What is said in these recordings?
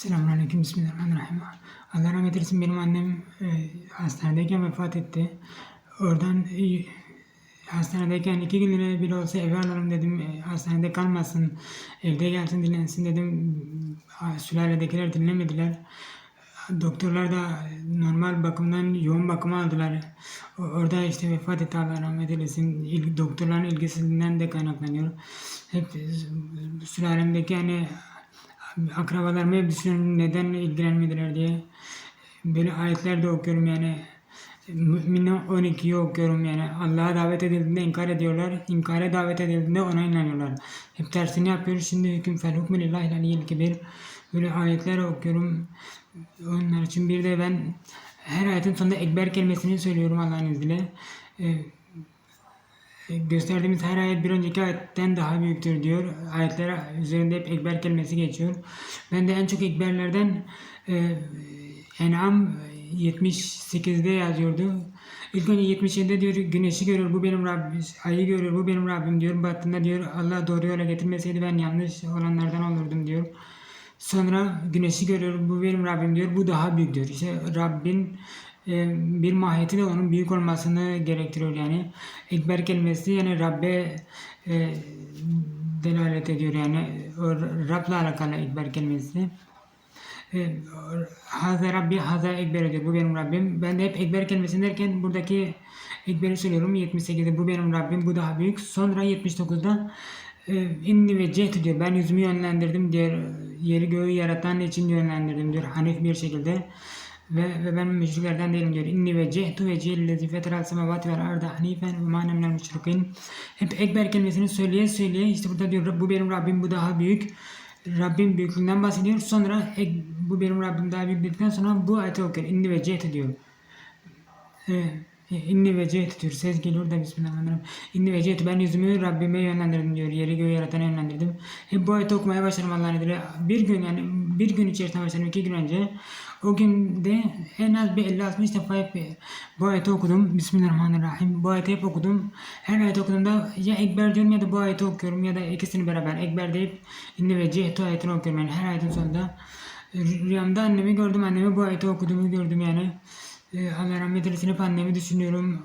Selamünaleyküm, Bismillahirrahmanirrahim. Allah rahmet eylesin benim annem e, hastanedeyken vefat etti. Oradan e, hastanedeyken iki günlüğüne bile olsa eve alalım dedim. E, hastanede kalmasın, evde gelsin dinlensin dedim. Sülaledekiler dinlemediler. Doktorlar da normal bakımdan yoğun bakıma aldılar. Orada işte vefat etti Allah rahmet eylesin. İl, doktorların ilgisizliğinden de kaynaklanıyor. Hep e, sülalemdeki hani akrabalarımı hep düşünüyorum neden ilgilenmediler diye. Böyle ayetler okuyorum yani. Mü'minin 12'yi okuyorum yani. Allah'a davet edildiğinde inkar ediyorlar. İnkara davet edildiğinde ona inanıyorlar. Hep tersini yapıyoruz. Şimdi hüküm fel hükmü lillahi aliyyil kibir. Böyle ayetler okuyorum. Onlar için bir de ben her ayetin sonunda ekber kelimesini söylüyorum Allah'ın izniyle. Ee, gösterdiğimiz her ayet bir önceki ayetten daha büyüktür diyor. Ayetler üzerinde hep ekber kelimesi geçiyor. Ben de en çok ekberlerden e, En'am 78'de yazıyordu. İlk önce 77'de diyor güneşi görüyor bu benim Rabbim, ayı görüyor bu benim Rabbim diyor. Battığında diyor Allah doğru yola getirmeseydi ben yanlış olanlardan olurdum diyor. Sonra güneşi görüyor bu benim Rabbim diyor. Bu daha büyük diyor. İşte Rabbin e, bir mahiyeti de onun büyük olmasını gerektiriyor yani. Ekber kelimesi yani Rabbe e, delalet ediyor yani. O Rab'la alakalı ekber kelimesi. E, Haza Rabbi, Haza Ekber diyor. Bu benim Rabbim. Ben de hep Ekber kelimesini derken buradaki Ekber'i söylüyorum. 78'de bu benim Rabbim, bu daha büyük. Sonra 79'da e, inni ve cehd diyor. Ben yüzümü yönlendirdim diyor. Yeri göğü yaratan için yönlendirdim diyor. Hanif bir şekilde. Ve, ve ben müşriklerden değilim diyor. İnni ve cehtu ve cehillezi feteral semavati vel arda hanifen ve ma minel müşrikin. Hep Ekber kelimesini söyleye söyleye işte burada diyor bu benim Rabbim bu daha büyük. Rabbim büyüklüğünden bahsediyor. Sonra bu benim Rabbim daha büyük dedikten sonra bu ayeti okuyor. İnni ve cehtu diyor. Ee, İnni ve cehtu diyor. Ses geliyor da Bismillahirrahmanirrahim. İnni ve cehtu ben yüzümü Rabbime yönlendirdim diyor. Yeri göğü yaratana yönlendirdim. Hep bu ayeti okumaya başladım Allah'ın izniyle. Bir gün yani bir gün içerisinde başladım. iki gün önce. O günde en az bir 50-60 defa hep bu ayeti okudum. Bismillahirrahmanirrahim. Bu ayeti hep okudum. Her ayet okuduğumda ya Ekber diyorum ya da bu ayeti okuyorum ya da ikisini beraber. Ekber deyip İnni ve cehtu ayetini okuyorum. Yani her ayetin sonunda. Rüyamda annemi gördüm. Anneme bu ayeti okuduğumu gördüm yani. Ee, Allah rahmet eylesin hep annemi düşünüyorum.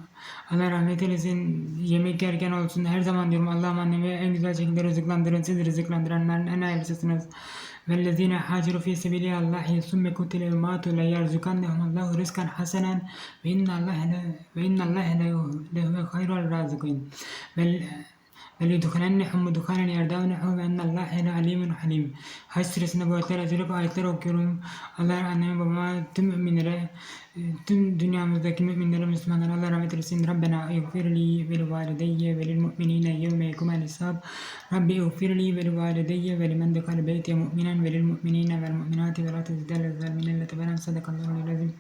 Allah rahmet eylesin yemek yerken olsun her zaman diyorum Allah'ım annemi en güzel şekilde rızıklandırın siz rızıklandıranların en hayırlısısınız. وَالَّذ۪ينَ حَاجَرُوا ف۪ي سَب۪يلِ اللّٰهِ ثُمَّ قُتِلُوا وَمَاتُوا لَيَرْزُقَنَّهُمُ اللّٰهُ رِزْقًا حَسَنًا وَاِنَّ اللّٰهَ وَاِنَّ اللّٰهَ لَهُوَ خَيْرُ الرَّازِقِينَ وَلِيُدْخِلَنَّهُمْ مُدْخَلًا يَرْضَوْنَهُ وَاَنَّ اللّٰهَ لَعَلِيمٌ حَلِيمٌ Hac suresinde bu ayetler yazılıp ayetler okuyorum. Allah anneme babama tüm müminlere tüm dünyamızdaki müminlere Müslümanlara Allah rahmet eylesin. Rabbena iğfirli ve livalideyye ve lil mu'minine yevme yekumel hesab. Rabbi iğfirli ve livalideyye ve limen dekale beytiye mu'minen ve lil mu'minine vel mu'minati ve la tezidel zalimine le tebelen sadakallahu aleyhi